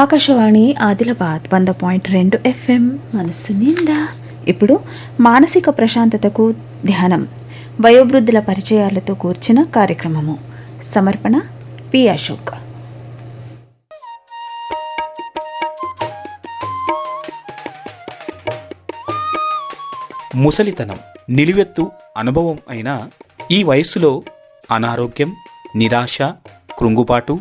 ఆకాశవాణి ఆదిలాబాద్ వంద పాయింట్ రెండు ఎఫ్ఎం మనస్సు నిండా. ఇప్పుడు మానసిక ప్రశాంతతకు ధ్యానం వయోవృద్ధుల పరిచయాలతో కూర్చిన కార్యక్రమము. సమర్పణ పి అశోక్. ముసలితనం నిలువెత్తు అనుభవం అయిన ఈ వయస్సులో అనారోగ్యం నిరాశ కృంగుబాటు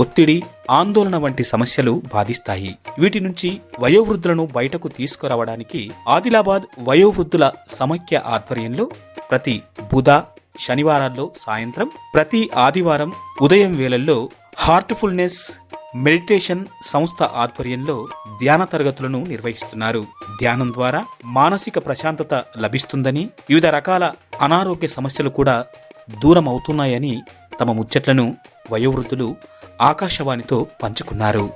ఒత్తిడి ఆందోళన వంటి సమస్యలు బాధిస్తాయి. వీటి నుంచి వయోవృద్ధులను బయటకు తీసుకురావడానికి ఆదిలాబాద్ వయోవృద్ధుల సమైక్య ఆధ్వర్యంలో ప్రతి బుధ శనివారాల్లో సాయంత్రం ప్రతి ఆదివారం ఉదయం వేళల్లో హార్ట్ఫుల్నెస్ మెడిటేషన్ సంస్థ ఆధ్వర్యంలో ధ్యాన తరగతులను నిర్వహిస్తున్నారు. ధ్యానం ద్వారా మానసిక ప్రశాంతత లభిస్తుందని వివిధ రకాల అనారోగ్య సమస్యలు కూడా దూరం అవుతున్నాయని తమ ముచ్చట్లను వయోవృద్ధులు ఆకాశవాణితో పంచుకున్నారు.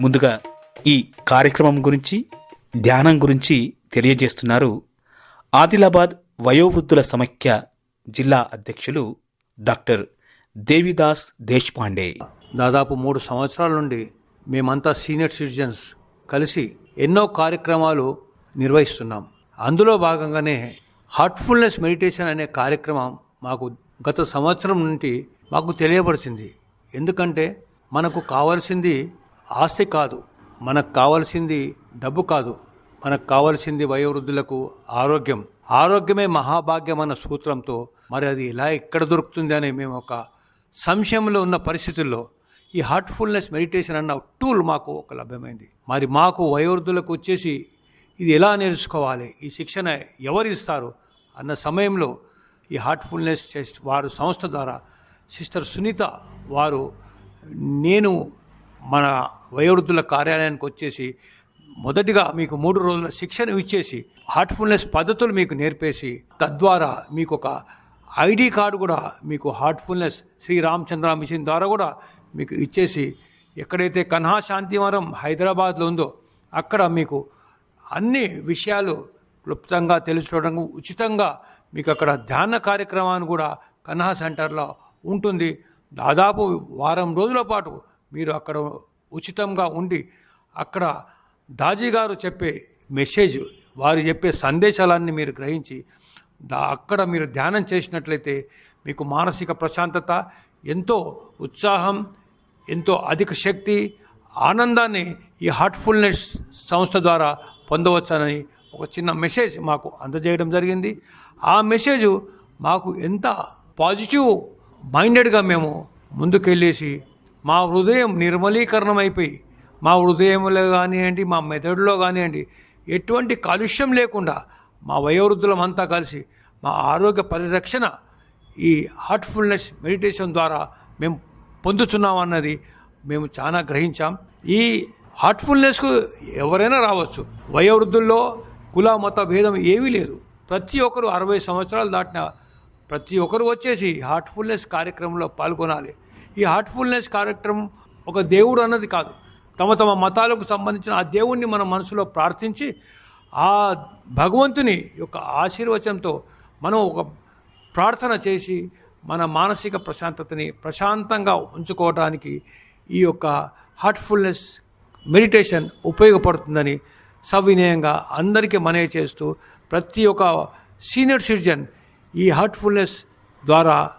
ముందుగా ఈ కార్యక్రమం గురించి ధ్యానం గురించి తెలియజేస్తున్నారు ఆదిలాబాద్ వయోవృద్ధుల సమైక్య జిల్లా అధ్యక్షులు డాక్టర్ దేవిదాస్ దేశ్పాండే. దాదాపు మూడు సంవత్సరాల నుండి మేమంతా సీనియర్ సిటిజన్స్ కలిసి ఎన్నో కార్యక్రమాలు నిర్వహిస్తున్నాం. అందులో భాగంగానే హార్ట్ఫుల్నెస్ మెడిటేషన్ అనే కార్యక్రమం మాకు గత సంవత్సరం నుండి మాకు తెలియపరిచింది. ఎందుకంటే మనకు కావాల్సింది ఆస్తి కాదు మనకు కావాల్సింది డబ్బు కాదు మనకు కావాల్సింది వయోవృద్ధులకు ఆరోగ్యం. ఆరోగ్యమే మహాభాగ్యం అన్న సూత్రంతో మరి అది ఎలా ఎక్కడ దొరుకుతుంది అని మేము ఒక సంశయంలో ఉన్న పరిస్థితుల్లో ఈ హార్ట్ఫుల్నెస్ మెడిటేషన్ అన్న టూల్ మాకు ఒక లభ్యమైంది. మరి మాకు వయోవృద్ధులకు వచ్చేసి ఇది ఎలా నేర్చుకోవాలి? ఈ శిక్షణ ఎవరు ఇస్తారు? అన్న సమయంలో ఈ హార్ట్ఫుల్నెస్ చెస్ట్ వారు సంస్థ ద్వారా సిస్టర్ సునీత వారు నేను మన వయోవృద్ధుల కార్యాలయానికి వచ్చేసి మొదటిగా మీకు మూడు రోజుల శిక్షణ ఇచ్చేసి హార్ట్ఫుల్నెస్ పద్ధతులు మీకు నేర్పేసి తద్వారా మీకు ఒక ఐడి కార్డు కూడా మీకు హార్ట్ఫుల్నెస్ శ్రీ రామచంద్ర మిషన్ ద్వారా కూడా మీకు ఇచ్చేసి ఎక్కడైతే కన్హా శాంతివరం హైదరాబాద్లో ఉందో అక్కడ మీకు అన్ని విషయాలు క్లుప్తంగా తెలుసుకోవడం ఉచితంగా మీకు అక్కడ ధ్యాన కార్యక్రమాన్ని కూడా కన్హా సెంటర్లో ఉంటుంది. దాదాపు వారం రోజుల పాటు మీరు అక్కడ ఉచితంగా ఉండి అక్కడ దాజీ గారు చెప్పే మెసేజ్ వారు చెప్పే సందేశాలన్నీ మీరు గ్రహించి దా అక్కడ మీరు ధ్యానం చేసినట్లయితే మీకు మానసిక ప్రశాంతత ఎంతో ఉత్సాహం ఎంతో అధిక శక్తి ఆనందాన్ని ఈ హార్ట్ఫుల్నెస్ సంస్థ ద్వారా పొందవచ్చని ఒక చిన్న మెసేజ్ మాకు అందజేయడం జరిగింది. ఆ మెసేజ్ మాకు ఎంత పాజిటివ్ మైండెడ్గా మేము ముందుకెళ్ళేసి మా హృదయం నిర్మలీకరణం అయిపోయి మా హృదయంలో కానివ్వండి మా మెదడులో కానివ్వండి ఎటువంటి కాలుష్యం లేకుండా మా వయోవృద్ధులమంతా కలిసి మా ఆరోగ్య పరిరక్షణ ఈ హార్ట్ఫుల్నెస్ మెడిటేషన్ ద్వారా మేము పొందుతున్నాం అన్నది మేము చాలా గ్రహించాం. ఈ హార్ట్ఫుల్నెస్కు ఎవరైనా రావచ్చు. వయోవృద్ధుల్లో కుల మత భేదం ఏమీ లేదు. ప్రతి ఒక్కరు అరవై సంవత్సరాలు దాటిన ప్రతి ఒక్కరు వచ్చేసి హార్ట్ఫుల్నెస్ కార్యక్రమంలో పాల్గొనాలి. ఈ హార్ట్ఫుల్నెస్ కార్యక్రమం ఒక దేవుడు అన్నది కాదు. తమ తమ మతాలకు సంబంధించిన ఆ దేవుణ్ణి మన మనసులో ప్రార్థించి ఆ భగవంతుని యొక్క ఆశీర్వచనంతో మనం ఒక ప్రార్థన చేసి మన మానసిక ప్రశాంతతని ప్రశాంతంగా ఉంచుకోవడానికి ఈ యొక్క హార్ట్ఫుల్నెస్ మెడిటేషన్ ఉపయోగపడుతుందని సవినయంగా అందరికీ మనవి చేస్తూ ప్రతి ఒక్క సీనియర్ సిటిజన్ ఈ హార్ట్ఫుల్నెస్ ద్వారా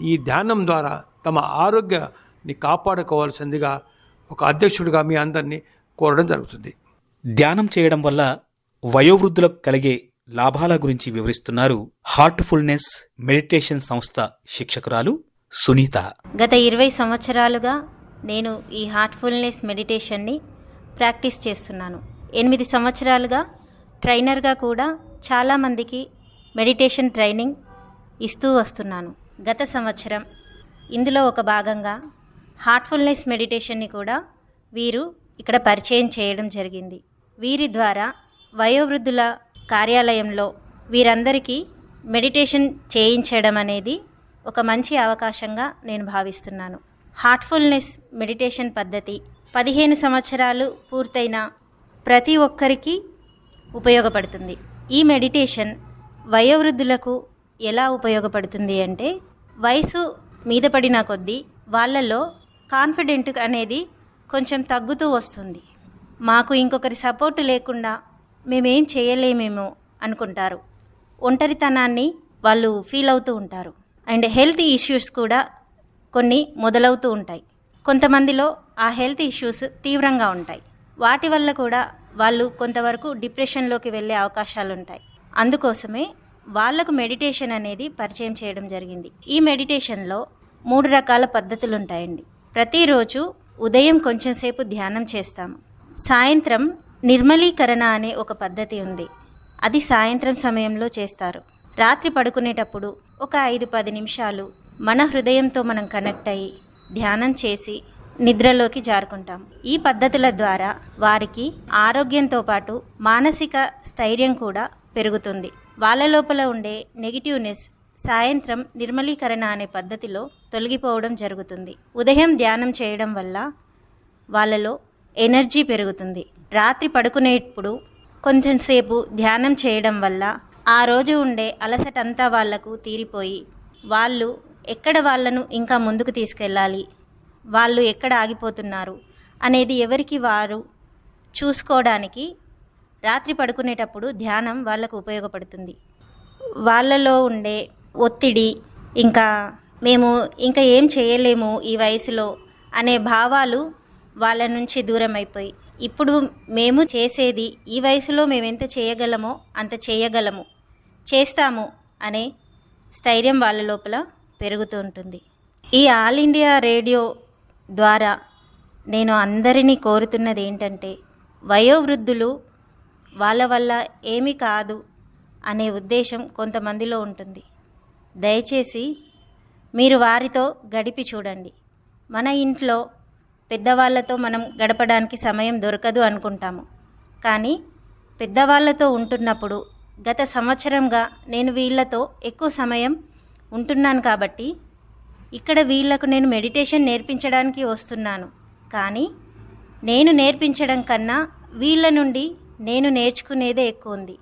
ఈ ధ్యానం ద్వారా తమ ఆరోగ్యాన్ని కాపాడుకోవాల్సిందిగా ఒక అధ్యక్షుడిగా మీ అందరినీ కోరడం జరుగుతుంది. ధ్యానం చేయడం వల్ల వయోవృద్ధులకు కలిగే లాభాల గురించి వివరిస్తున్నారు హార్ట్ఫుల్నెస్ మెడిటేషన్ సంస్థ శిక్షకురాలు సునీత. గత ఇరవై సంవత్సరాలుగా నేను ఈ హార్ట్ఫుల్నెస్ మెడిటేషన్ని ప్రాక్టీస్ చేస్తున్నాను. ఎనిమిది సంవత్సరాలుగా ట్రైనర్గా కూడా చాలామందికి మెడిటేషన్ ట్రైనింగ్ ఇస్తూ వస్తున్నాను. గత సంవత్సరం ఇందులో ఒక భాగంగా హార్ట్ఫుల్నెస్ మెడిటేషన్ని కూడా వీరు ఇక్కడ పరిచయం చేయడం జరిగింది. వీరి ద్వారా వయోవృద్ధుల కార్యాలయంలో వీరందరికీ మెడిటేషన్ చేయించడం అనేది ఒక మంచి అవకాశంగా నేను భావిస్తున్నాను. హార్ట్ఫుల్నెస్ మెడిటేషన్ పద్ధతి పదిహేను సంవత్సరాలు పూర్తయిన ప్రతి ఒక్కరికి ఉపయోగపడుతుంది. ఈ మెడిటేషన్ వయోవృద్ధులకు ఎలా ఉపయోగపడుతుంది అంటే వయసు మీద పడిన కొద్దీ వాళ్ళలో కాన్ఫిడెంట్ అనేది కొంచెం తగ్గుతూ వస్తుంది. మాకు ఇంకొకరి సపోర్ట్ లేకుండా మేమేం చేయలేమేమో అనుకుంటారు. ఒంటరితనాన్ని వాళ్ళు ఫీల్ అవుతూ ఉంటారు. అండ్ హెల్త్ ఇష్యూస్ కూడా కొన్ని మొదలవుతూ ఉంటాయి. కొంతమందిలో ఆ హెల్త్ ఇష్యూస్ తీవ్రంగా ఉంటాయి. వాటి వల్ల కూడా వాళ్ళు కొంతవరకు డిప్రెషన్లోకి వెళ్ళే అవకాశాలు ఉంటాయి అందుకోసమే వాళ్ళకు మెడిటేషన్ అనేది పరిచయం చేయడం జరిగింది. ఈ మెడిటేషన్లో మూడు రకాల పద్ధతులు ఉంటాయండి ప్రతిరోజు ఉదయం కొంచెం సేపు ధ్యానం చేస్తాము. సాయంత్రం నిర్మలీకరణ అనే ఒక పద్ధతి ఉంది. అది సాయంత్రం సమయంలో చేస్తారు. రాత్రి పడుకునేటప్పుడు ఒక ఐదు పది నిమిషాలు మన హృదయంతో మనం కనెక్ట్ అయ్యి ధ్యానం చేసి నిద్రలోకి జారుకుంటాం. ఈ పద్ధతుల ద్వారా వారికి ఆరోగ్యంతో పాటు మానసిక స్థైర్యం కూడా పెరుగుతుంది. వాళ్ళ లోపల ఉండే నెగిటివ్నెస్ సాయంత్రం నిర్మలీకరణ అనే పద్ధతిలో తొలగిపోవడం జరుగుతుంది. ఉదయం ధ్యానం చేయడం వల్ల వాళ్ళలో ఎనర్జీ పెరుగుతుంది. రాత్రి పడుకునేటప్పుడు కొంచెం సేపు ధ్యానం చేయడం వల్ల ఆ రోజు ఉండే అలసటంతా వాళ్ళకు తీరిపోయి వాళ్ళు ఎక్కడ వాళ్ళను ఇంకా ముందుకు తీసుకెళ్ళాలి? వాళ్ళు ఎక్కడ ఆగిపోతున్నారు అనేది ఎవరికి వారు చూసుకోవడానికి రాత్రి పడుకునేటప్పుడు ధ్యానం వాళ్ళకు ఉపయోగపడుతుంది. వాళ్ళలో ఉండే ఒత్తిడి ఇంకా మేము ఇంకా ఏం చేయలేము ఈ వయసులో అనే భావాలు వాళ్ళ నుంచి దూరం అయిపోయి ఇప్పుడు మేము చేసేది ఈ వయసులో మేము ఎంత చేయగలమో అంత చేయగలము చేస్తాము అనే స్థైర్యం వాళ్ళ లోపల పెరుగుతూ ఉంటుంది. ఈ ఆల్ ఇండియా రేడియో ద్వారా నేను అందరినీ కోరుతున్నది ఏంటంటే వయోవృద్ధులు వాళ్ళ వల్ల ఏమీ కాదు అనే ఉద్దేశం కొంతమందిలో ఉంటుంది. దయచేసి మీరు వారితో గడిపి చూడండి. మన ఇంట్లో పెద్దవాళ్ళతో మనం గడపడానికి సమయం దొరకదు అనుకుంటాము. కానీ పెద్దవాళ్ళతో ఉంటున్నప్పుడు గత సంవత్సరంగా నేను వీళ్ళతో ఎక్కువ సమయం ఉంటున్నాను కాబట్టి ఇక్కడ వీళ్ళకు నేను మెడిటేషన్ నేర్పించడానికి వస్తున్నాను. కానీ నేను నేర్పించడం కన్నా వీళ్ళ నుండి నేను నేర్చుకునేదే ఎక్కువ ఉంది.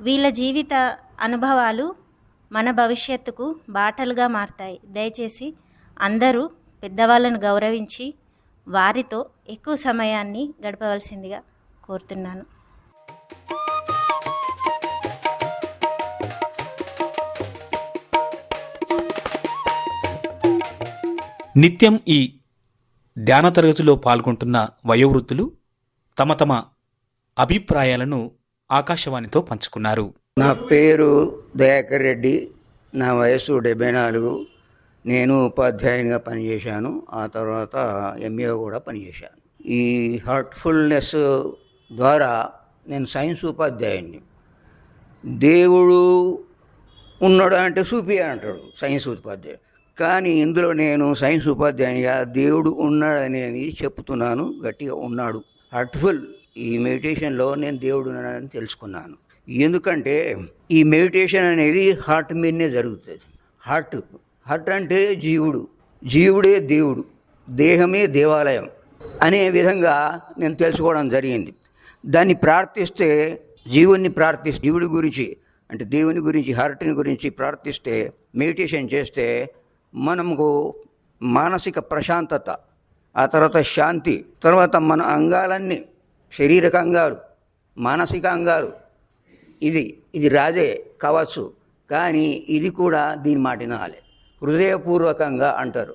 వీళ్ళ జీవిత అనుభవాలు మన భవిష్యత్తుకు బాటలుగా మారతాయి. దయచేసి అందరూ పెద్దవాళ్ళను గౌరవించి వారితో ఎక్కువ సమయాన్ని గడపవలసిందిగా కోరుతున్నాను. నిత్యం ఈ ధ్యాన తరగతిలో పాల్గొంటున్న వయోవృద్ధులు తమ తమ అభిప్రాయాలను ఆకాశవాణితో పంచుకున్నారు. నా పేరు దయాకర్ రెడ్డి. నా వయసు డెబ్బై నాలుగు. నేను ఉపాధ్యాయునిగా పనిచేశాను. ఆ తర్వాత ఎంఏ కూడా పనిచేశాను. ఈ హార్ట్ఫుల్నెస్ ద్వారా నేను సైన్స్ ఉపాధ్యాయుని దేవుడు ఉన్నాడు అంటే చూపి అంటాడు సైన్స్ ఉపాధ్యాయుడు. కానీ ఇందులో నేను సైన్స్ ఉపాధ్యాయునిగా దేవుడు ఉన్నాడనేది చెప్తున్నాను గట్టిగా ఉన్నాడు. హర్ట్ఫుల్ ఈ మెడిటేషన్లో నేను దేవుడు ఉన్నాడని తెలుసుకున్నాను. ఎందుకంటే ఈ మెడిటేషన్ అనేది హార్ట్ మీదనే జరుగుతుంది. హార్ట్ హార్ట్ అంటే జీవుడు. జీవుడే దేవుడు. దేహమే దేవాలయం అనే విధంగా నేను తెలుసుకోవడం జరిగింది. దాన్ని ప్రార్థిస్తే జీవుని ప్రార్థిస్తే జీవుడి గురించి అంటే దేవుని గురించి హార్ట్ని గురించి ప్రార్థిస్తే మెడిటేషన్ చేస్తే మనకు మానసిక ప్రశాంతత ఆ తర్వాత శాంతి తర్వాత మన అంగాలన్నీ శారీరక అంగాలు మానసిక అంగాలు. ఇది ఇది రాజే కావచ్చు కానీ ఇది కూడా దీని మాట వినాలి హృదయపూర్వకంగా అంటారు.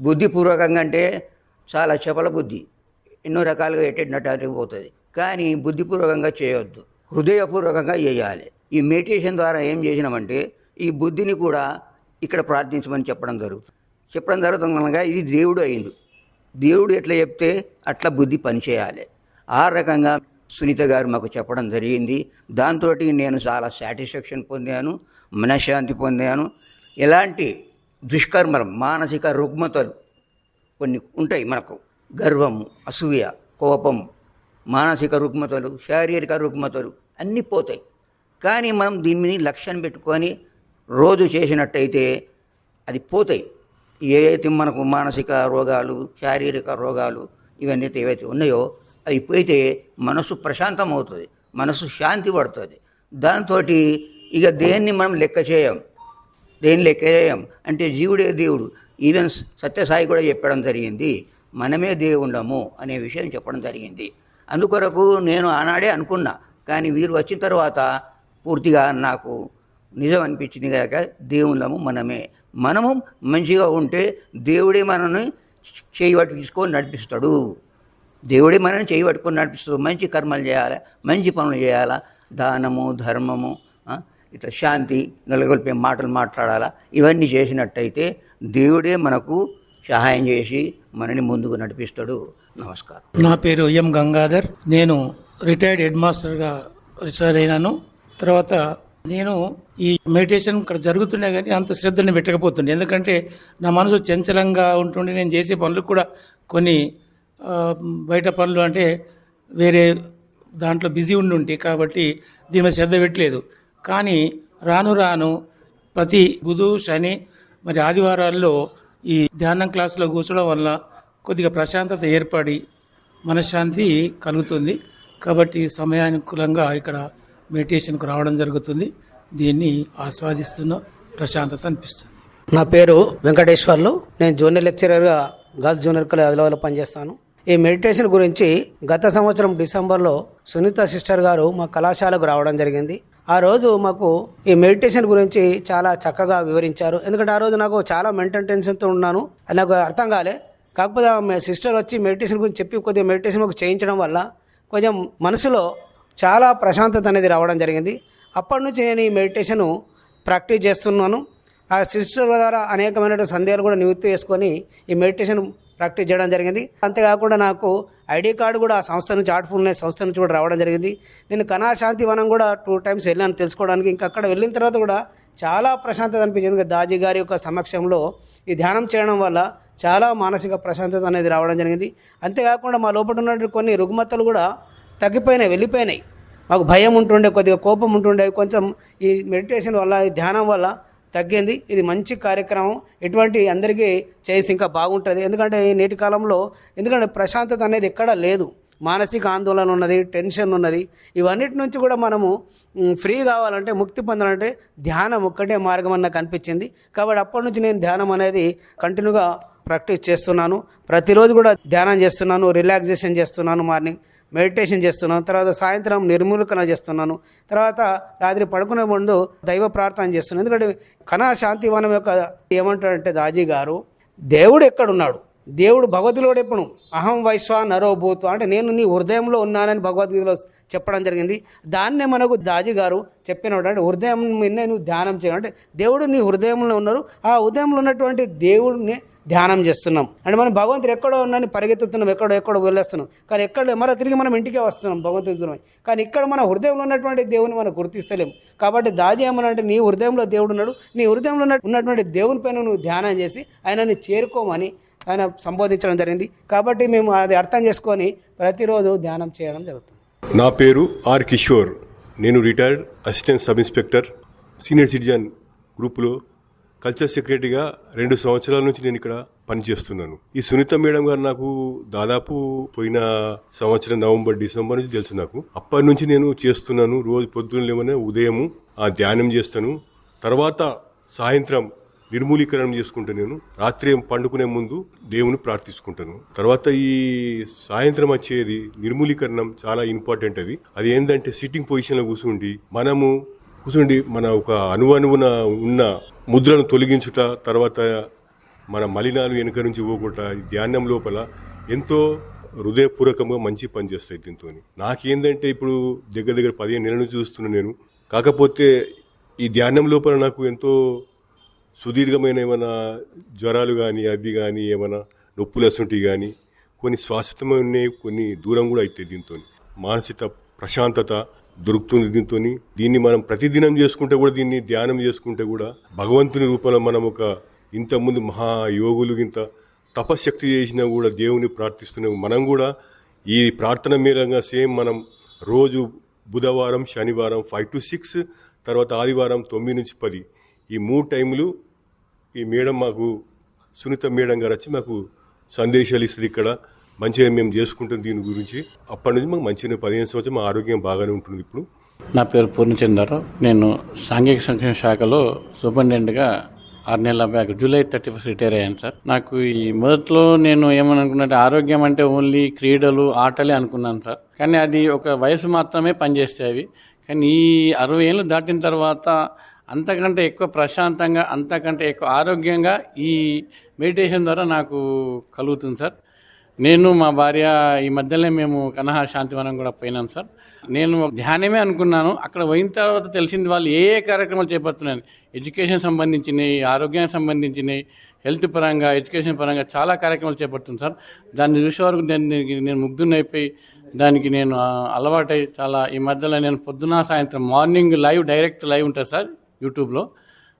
బుద్ధిపూర్వకంగా అంటే చాలా చపల బుద్ధి. ఎన్నో రకాలుగా ఎట్టేటట్టు పోతుంది కానీ బుద్ధిపూర్వకంగా చేయొద్దు. హృదయపూర్వకంగా చేయాలి. ఈ మెడిటేషన్ ద్వారా ఏం చేసినామంటే ఈ బుద్ధిని కూడా ఇక్కడ ప్రార్థించమని చెప్పడం జరుగుతుంది చెప్పడం జరుగుతుంది కనుక ఇది దేవుడు అయింది దేవుడు ఎట్లా చెప్తే అట్లా బుద్ధి పనిచేయాలి ఆ రకంగా సునీత గారు మాకు చెప్పడం జరిగింది. దాంతో నేను చాలా సాటిస్ఫాక్షన్ పొందాను మనశ్శాంతి పొందాను. ఎలాంటి దుష్కర్మలు మానసిక రుగ్మతలు కొన్ని ఉంటాయి మనకు. గర్వము అసూయ కోపం మానసిక రుగ్మతలు శారీరక రుగ్మతలు అన్నీ పోతాయి. కానీ మనం దీని మీద లక్ష్యం పెట్టుకొని రోజు చేసినట్టయితే అది పోతాయి. ఏవైతే మనకు మానసిక రోగాలు శారీరక రోగాలు ఇవన్నీ అయితే ఏవైతే ఉన్నాయో అవి పోయితే మనసు ప్రశాంతం అవుతుంది మనసు శాంతి పడుతుంది. దాంతో ఇక దేన్ని మనం లెక్క చేయం లెక్క చేయము? అంటే జీవుడే దేవుడు. ఈవెన్ సత్యసాయి కూడా చెప్పడం జరిగింది మనమే దేవుళ్ళము అనే విషయం చెప్పడం జరిగింది. అందుకొరకు నేను ఆనాడే అనుకున్నా కానీ వీరు వచ్చిన తర్వాత పూర్తిగా నాకు నిజం అనిపించింది కాక దేవుళ్ళము మనమే. మనము మంచిగా ఉంటే దేవుడే మనల్ని చేయి తీసుకొని నడిపిస్తాడు. దేవుడే మనల్ని చేయి పట్టుకొని నడిపిస్తాడు. మంచి కర్మలు చేయాలి? మంచి పనులు చేయాలా? దానము ధర్మము ఇట్లా శాంతి నెలకొల్పే మాటలు మాట్లాడాలా? ఇవన్నీ చేసినట్టయితే దేవుడే మనకు సహాయం చేసి మనని ముందుకు నడిపిస్తాడు. నమస్కారం. నా పేరు ఎం గంగాధర్. నేను రిటైర్డ్ హెడ్ మాస్టర్గా రిటైర్ అయినాను. తర్వాత నేను ఈ మెడిటేషన్ ఇక్కడ జరుగుతుండే కానీ అంత శ్రద్ధని పెట్టకపోతుండే. ఎందుకంటే నా మనసు చంచలంగా ఉంటుండే. నేను చేసే పనులు కూడా కొన్ని బయట పనులు అంటే వేరే దాంట్లో బిజీ ఉండి కాబట్టి దీని మీద శ్రద్ధ పెట్టలేదు. కానీ రాను రాను ప్రతి బుధు శని మరి ఆదివారాల్లో ఈ ధ్యానం క్లాసులో కూర్చోవడం వల్ల కొద్దిగా ప్రశాంతత ఏర్పడి మనశ్శాంతి కలుగుతుంది. కాబట్టి సమయానుకూలంగా ఇక్కడ మెడిటేషన్కు రావడం జరుగుతుంది. దీన్ని ఆస్వాదిస్తున్న ప్రశాంతత అనిపిస్తుంది. నా పేరు వెంకటేశ్వర్లు. నేను జూనియర్ లెక్చరర్గా గర్ల్స్ జూనియర్ కాలేజ్ ఆదిలాబాద్లో పనిచేస్తాను. ఈ మెడిటేషన్ గురించి గత సంవత్సరం డిసెంబర్లో సునీత సిస్టర్ గారు మా కళాశాలకు రావడం జరిగింది. ఆ రోజు మాకు ఈ మెడిటేషన్ గురించి చాలా చక్కగా వివరించారు. ఎందుకంటే ఆ రోజు నాకు చాలా మెంటల్ టెన్షన్తో ఉన్నాను. అది నాకు అర్థం కాలే. కాకపోతే సిస్టర్ వచ్చి మెడిటేషన్ గురించి చెప్పి కొద్దిగా మెడిటేషన్ మాకు చేయించడం వల్ల కొంచెం మనసులో చాలా ప్రశాంతత అనేది రావడం జరిగింది. అప్పటి నుంచి నేను ఈ మెడిటేషను ప్రాక్టీస్ చేస్తున్నాను. ఆ సిస్టర్ ద్వారా అనేకమైన సందేహాలు కూడా నివృత్తి చేసుకొని ఈ మెడిటేషన్ ప్రాక్టీస్ చేయడం జరిగింది. అంతేకాకుండా నాకు ఐడి కార్డు కూడా ఆ సంస్థ నుంచి ఆర్ట్ఫుల్నెస్ సంస్థ నుంచి కూడా రావడం జరిగింది. నేను కణాశాంతి వనం కూడా టూ టైమ్స్ వెళ్ళాను తెలుసుకోవడానికి. ఇంకా అక్కడ వెళ్ళిన తర్వాత కూడా చాలా ప్రశాంతత అనిపించింది. ఇంకా దాజీ గారి యొక్క సమక్షంలో ఈ ధ్యానం చేయడం వల్ల చాలా మానసిక ప్రశాంతత అనేది రావడం జరిగింది. అంతేకాకుండా మా లోపల ఉన్నటువంటి కొన్ని రుగ్మతలు కూడా తగ్గిపోయినాయి వెళ్ళిపోయినాయి. మాకు భయం ఉంటుండే కొద్దిగా కోపం ఉంటుండే. కొంచెం ఈ మెడిటేషన్ వల్ల ఈ ధ్యానం వల్ల తగ్గింది. ఇది మంచి కార్యక్రమం. ఎటువంటి అందరికీ చేసి ఇంకా బాగుంటుంది. ఎందుకంటే ఈ నేటి కాలంలో ఎందుకంటే ప్రశాంతత అనేది ఎక్కడా లేదు. మానసిక ఆందోళన ఉన్నది టెన్షన్ ఉన్నది. ఇవన్నిటి నుంచి కూడా మనము ఫ్రీ కావాలంటే ముక్తి పొందాలంటే ధ్యానం ఒక్కటే మార్గం అని నాకు అనిపించింది కాబట్టి అప్పటి నుంచి నేను ధ్యానం అనేది కంటిన్యూగా ప్రాక్టీస్ చేస్తున్నాను. ప్రతిరోజు కూడా ధ్యానం చేస్తున్నాను రిలాక్సేషన్ చేస్తున్నాను మార్నింగ్. మెడిటేషన్ చేస్తున్నాను తర్వాత సాయంత్రం నిర్మూలకన చేస్తున్నాను తర్వాత రాత్రి పడుకునే ముందు దైవ ప్రార్థన చేస్తున్నాను. ఎందుకంటే కణా శాంతివనం యొక్క ఏమంటాడంటే దాజీ గారు దేవుడు ఎక్కడున్నాడు? దేవుడు భగవద్గీతలో ఎప్పుడు అహం వైశ్వ నరోభూత్వ అంటే నేను నీ హృదయంలో ఉన్నానని భగవద్గీతలో చెప్పడం జరిగింది. దాన్నే మనకు దాజీ గారు చెప్పినప్పుడు అంటే హృదయం నిన్నే నువ్వు ధ్యానం చేయాలి అంటే దేవుడు నీ హృదయంలో ఉన్నారు. ఆ హృదయంలో ఉన్నటువంటి దేవుడిని ధ్యానం చేస్తున్నాం. అంటే మనం భగవంతుడు ఎక్కడో ఉన్నాని పరిగెత్తుతున్నాం ఎక్కడో ఎక్కడో వెళ్ళేస్తున్నాం కానీ ఎక్కడ మరో తిరిగి మనం ఇంటికే వస్తున్నాం భగవంతుడు కానీ ఇక్కడ మన హృదయంలో ఉన్నటువంటి దేవుని మనం గుర్తిస్తలేం. కాబట్టి దాజీ ఏమనంటే నీ హృదయంలో దేవుడు ఉన్నాడు. నీ హృదయంలో ఉన్నటువంటి దేవుని పైన నువ్వు ధ్యానం చేసి ఆయనని చేరుకోమని ఆయన సంబోధించడం జరిగింది. కాబట్టి మేము అది అర్థం చేసుకొని ప్రతిరోజు ధ్యానం చేయడం జరుగుతుంది. నా పేరు ఆర్ కిషోర్. నేను retired assistant sub inspector senior citizen గ్రూపులో కల్చర్ సెక్రటరీగా రెండు సంవత్సరాల నుంచి నేను ఇక్కడ పనిచేస్తున్నాను. ఈ సునీత మేడం గారు నాకు దాదాపు పోయిన సంవత్సరం నవంబర్ డిసెంబర్ నుంచి తెలుసు నాకు. అప్పటి నుంచి నేను చేస్తున్నాను రోజు పొద్దున్న లేవనే ఉదయము ఆ ధ్యానం చేస్తాను. తర్వాత సాయంత్రం నిర్మూలీకరణం చేసుకుంటాను నేను. రాత్రి పండుకునే ముందు దేవుని ప్రార్థించుకుంటాను. తర్వాత ఈ సాయంత్రం వచ్చేది నిర్మూలీకరణం చాలా ఇంపార్టెంట్ అది. అది ఏంటంటే సిట్టింగ్ పొజిషన్లో కూర్చుండి మనము కూర్చుండి మన ఒక అనువనువున ఉన్న ముద్రను తొలగించుట తర్వాత మన మలినాలు వెనుక నుంచి పోకుండా ఈ ధ్యానం లోపల ఎంతో హృదయపూర్వకంగా మంచి పని చేస్తాయి దీంతో నాకేందంటే ఇప్పుడు దగ్గర దగ్గర పదిహేను నెలలు చూస్తున్నాను నేను. కాకపోతే ఈ ధ్యానం లోపల నాకు ఎంతో సుదీర్ఘమైన ఏమైనా జ్వరాలు కానీ అవి కానీ ఏమైనా నొప్పులు అసంటివి కానీ కొన్ని శాశ్వతమైనవి కొన్ని దూరం కూడా అవుతాయి దీంతో. మానసిక ప్రశాంతత దొరుకుతుంది దీంతో. దీన్ని మనం ప్రతిదినం చేసుకుంటే కూడా దీన్ని ధ్యానం చేసుకుంటే కూడా భగవంతుని రూపంలో మనం ఒక ఇంతకుముందు మహాయోగులు ఇంత తపశక్తి చేసినా కూడా దేవుని ప్రార్థిస్తున్నాము మనం కూడా ఈ ప్రార్థన మీరంగా సేమ్ మనం రోజు బుధవారం శనివారం ఫైవ్ టు సిక్స్ తర్వాత ఆదివారం తొమ్మిది నుంచి పది. ఈ మూడు టైములు ఈ మేడం మాకు సునీత మేడం గారు వచ్చి మాకు సందేశాలు ఇస్తుంది ఇక్కడ. మంచిగా మేము చేసుకుంటాం దీని గురించి. అప్పటి నుంచి మాకు మంచిగా పదిహేను సంవత్సరం మా ఆరోగ్యం బాగానే ఉంటుంది ఇప్పుడు. నా పేరు పూర్ణచంద్రరావు నేను సాంఘిక సంక్షేమ శాఖలో సూపరింటెండెంట్గా ఆరు నెలల back July thirty first retire అయ్యాను సార్. నాకు ఈ మొదట్లో నేను ఏమని అనుకున్నట్టు ఆరోగ్యం అంటే ఓన్లీ క్రీడలు ఆటలే అనుకున్నాను సార్. కానీ అది ఒక వయసు మాత్రమే పనిచేస్తాయి అవి. కానీ ఈ అరవై ఏళ్ళు దాటిన తర్వాత అంతకంటే ఎక్కువ ప్రశాంతంగా అంతకంటే ఎక్కువ ఆరోగ్యంగా ఈ మెడిటేషన్ ద్వారా నాకు కలుగుతుంది సార్. నేను మా భార్య ఈ మధ్యలో మేము కనహా శాంతివనం కూడా పోయినాం సార్. నేను ధ్యానమే అనుకున్నాను. అక్కడ పోయిన తర్వాత తెలిసింది వాళ్ళు ఏ ఏ కార్యక్రమాలు చేపడుతున్నాను ఎడ్యుకేషన్ సంబంధించినవి ఆరోగ్యానికి సంబంధించినవి హెల్త్ పరంగా ఎడ్యుకేషన్ పరంగా చాలా కార్యక్రమాలు చేపడుతుంది సార్. దాన్ని చూసే వరకు దాన్ని నేను ముగ్ధునైపోయి దానికి నేను అలవాటై చాలా ఈ మధ్యలో నేను పొద్దున సాయంత్రం మార్నింగ్ లైవ్ డైరెక్ట్ లైవ్ ఉంటుంది సార్. యూట్యూబ్లో.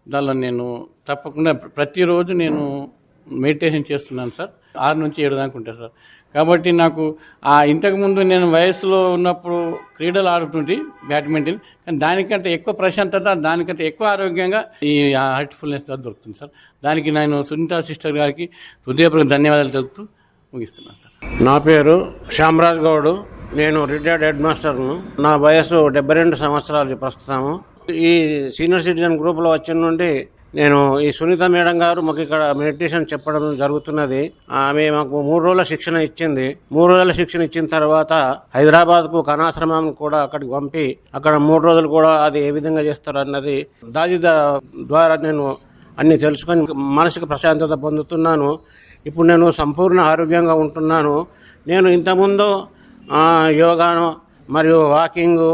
దానిలో నేను తప్పకుండా ప్రతిరోజు నేను మెడిటేషన్ చేస్తున్నాను సార్. ఆరు నుంచి ఏడు దాకా ఉంటాయి సార్. కాబట్టి నాకు ఆ ఇంతకుముందు నేను వయసులో ఉన్నప్పుడు క్రీడలు ఆడుతుంటే బ్యాడ్మింటన్ కానీ దానికంటే ఎక్కువ ప్రశాంతత దానికంటే ఎక్కువ ఆరోగ్యంగా ఈ హార్ట్ఫుల్నెస్ దొరుకుతుంది సార్. దానికి నేను సునీత సిస్టర్ గారికి హృదయపూర్వక ధన్యవాదాలు తెలుపుతూ ముగిస్తున్నాను సార్. నా పేరు శ్యామరాజ్ గౌడ్. నేను రిటైర్డ్ హెడ్ మాస్టర్ను. నా వయసు డెబ్బై రెండు సంవత్సరాలు ప్రస్తుతము. ఈ సీనియర్ సిటిజన్ గ్రూప్లో వచ్చిన నుండి నేను ఈ సునీత మేడం గారు మాకు ఇక్కడ మెడిటేషన్ చెప్పడం జరుగుతున్నది. ఆమె మాకు మూడు రోజుల శిక్షణ ఇచ్చింది. మూడు రోజుల శిక్షణ ఇచ్చిన తర్వాత హైదరాబాద్కు కణాశ్రమం కూడా అక్కడికి పంపి అక్కడ మూడు రోజులు కూడా అది ఏ విధంగా చేస్తారు అన్నది దాజిద ద్వారా నేను అన్ని తెలుసుకొని మానసిక ప్రశాంతత పొందుతున్నాను. ఇప్పుడు నేను సంపూర్ణ ఆరోగ్యంగా ఉంటున్నాను. నేను ఇంతకుముందు యోగాను మరియు వాకింగు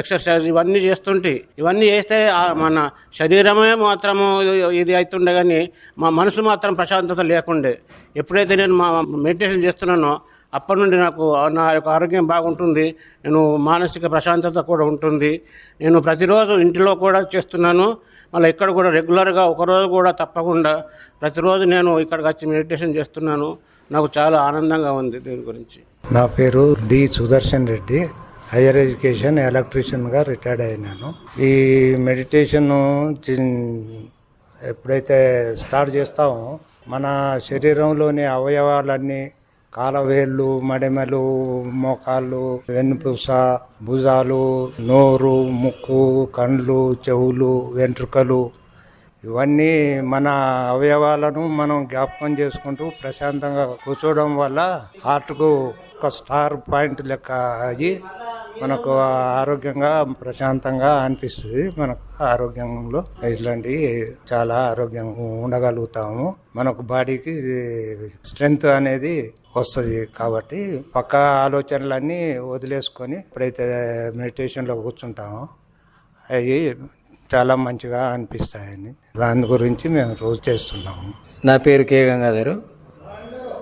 ఎక్సర్సైజ్ ఇవన్నీ చేస్తుంటే ఇవన్నీ చేస్తే మన శరీరమే మాత్రము ఇది అవుతుండే కానీ మా మనసు మాత్రం ప్రశాంతత లేకుండే. ఎప్పుడైతే నేను మా మెడిటేషన్ చేస్తున్నానో అప్పటి నుండి నాకు నా యొక్క ఆరోగ్యం బాగుంటుంది నేను మానసిక ప్రశాంతత కూడా ఉంటుంది. నేను ప్రతిరోజు ఇంటిలో కూడా చేస్తున్నాను మళ్ళీ ఇక్కడ కూడా రెగ్యులర్గా ఒకరోజు కూడా తప్పకుండా ప్రతిరోజు నేను ఇక్కడికి వచ్చి మెడిటేషన్ చేస్తున్నాను. నాకు చాలా ఆనందంగా ఉంది దీని గురించి. నా పేరు D Sudarshan Reddy. Higher education ఎలక్ట్రీషియన్గా retired అయినాను. ఈ మెడిటేషన్ ఎప్పుడైతే స్టార్ట్ చేస్తామో మన శరీరంలోని అవయవాలన్నీ కాలవేళ్ళు మడిమలు మోకాళ్ళు వెన్నుపూస భుజాలు నోరు ముక్కు కండ్లు చెవులు వెంట్రుకలు ఇవన్నీ మన అవయవాలను మనం జ్ఞాపకం చేసుకుంటూ ప్రశాంతంగా కూర్చోవడం వల్ల హార్ట్కు ఒక స్టార్ పాయింట్ లెక్క అయ్యి మనకు ఆరోగ్యంగా ప్రశాంతంగా అనిపిస్తుంది. మనకు ఆరోగ్యంలో ఇట్లాంటి చాలా ఆరోగ్యంగా ఉండగలుగుతాము. మనకు బాడీకి స్ట్రెంగ్త్ అనేది వస్తుంది కాబట్టి పక్క ఆలోచనలన్నీ వదిలేసుకొని ఎప్పుడైతే మెడిటేషన్లో కూర్చుంటామో అవి చాలా మంచిగా అనిపిస్తాయని దాని గురించి మేము రోజు చేస్తున్నాము. నా పేరు కే గంగాధరు.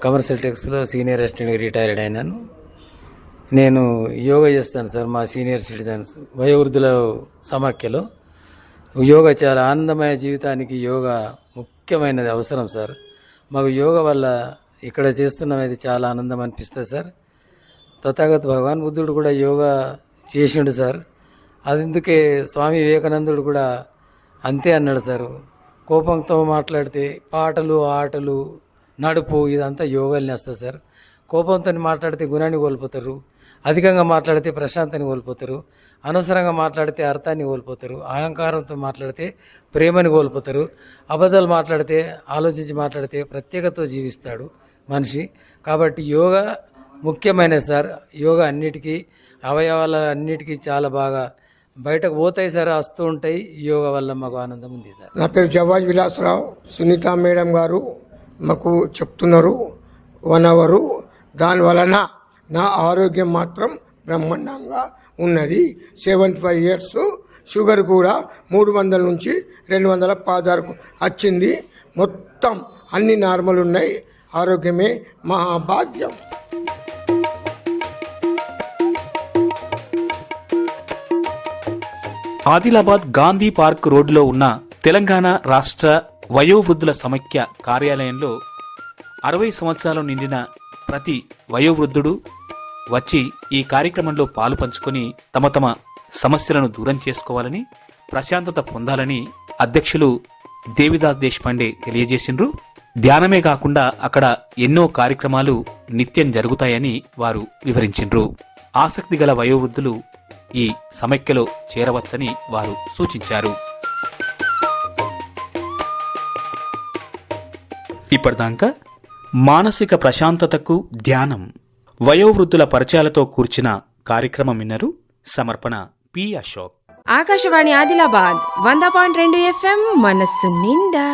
కమర్షియల్ టెక్స్లో సీనియర్ అసిస్టెంట్గా రిటైర్డ్ అయినాను. నేను యోగా చేస్తాను సార్ మా సీనియర్ సిటిజన్స్ వయోవృద్ధుల సమాఖ్యలో. యోగా చాలా ఆనందమయ జీవితానికి యోగా ముఖ్యమైనది అవసరం సార్. మాకు యోగా వల్ల ఇక్కడ చేస్తున్నది చాలా ఆనందం అనిపిస్తుంది సార్. తథాగత భగవాన్ బుద్ధుడు కూడా యోగా చేసిండు సార్. అందుకే స్వామి వివేకానందుడు కూడా అంతే అన్నాడు సార్. కోపంతో మాట్లాడితే పాటలు ఆటలు నడుపు ఇదంతా యోగాలు వస్తుంది సార్. కోపంతో మాట్లాడితే గుణాన్ని కోల్పోతారు. అధికంగా మాట్లాడితే ప్రశాంతాన్ని కోల్పోతారు. అనవసరంగా మాట్లాడితే అర్థాన్ని కోల్పోతారు. అహంకారంతో మాట్లాడితే ప్రేమని కోల్పోతారు. అబద్ధాలు మాట్లాడితే ఆలోచించి మాట్లాడితే ప్రత్యేకతో జీవిస్తాడు మనిషి. కాబట్టి యోగా ముఖ్యమైనది సార్. యోగా అన్నిటికీ అవయవాల అన్నిటికీ చాలా బాగా బయటకు పోతాయి సార్ వస్తూ ఉంటాయి. యోగా వల్ల మాకు ఆనందం ఉంది సార్. నా పేరు జవాజ్ విలాసరావు. సునీత మేడం గారు. మాకు చెప్తున్నారు. One hour. దాని వలన నా ఆరోగ్యం మాత్రం బ్రహ్మాండంగా ఉన్నది. సెవెంటీ ఫైవ్ ఇయర్స్ షుగర్ కూడా మూడు వందల నుంచి రెండు వందల పదహారుకు వచ్చింది. మొత్తం అన్ని నార్మల్ ఉన్నాయి. ఆరోగ్యమే మహాభాగ్యం. ఆదిలాబాద్ గాంధీ పార్క్ రోడ్డులో ఉన్న తెలంగాణ రాష్ట్ర వయోవృద్ధుల సమైక్య కార్యాలయంలో అరవై సంవత్సరాలు నిండిన ప్రతి వయోవృద్ధుడు వచ్చి ఈ కార్యక్రమంలో పాలు పంచుకొని తమ తమ సమస్యలను దూరం చేసుకోవాలని ప్రశాంతత పొందాలని అధ్యక్షులు దేవిదాస్ దేశపాండే తెలియజేసిండ్రు. ధ్యానమే కాకుండా అక్కడ ఎన్నో కార్యక్రమాలు నిత్యం జరుగుతాయని వారు వివరించిండ్రు. ఆసక్తి గల వయోవృద్ధులు ఈ సమైక్యలో చేరవచ్చని వారు సూచించారు. ఇప్పటిదాకా మానసిక ప్రశాంతతకు ధ్యానం వయోవృద్ధుల పరిచయాలతో కూర్చిన కార్యక్రమం విన్నరు సమర్పణ పి అశోక్. ఆకాశవాణి ఆదిలాబాద్ వంద పాయింట్ రెండు ఎఫ్ఎం మనస్సు నిండా.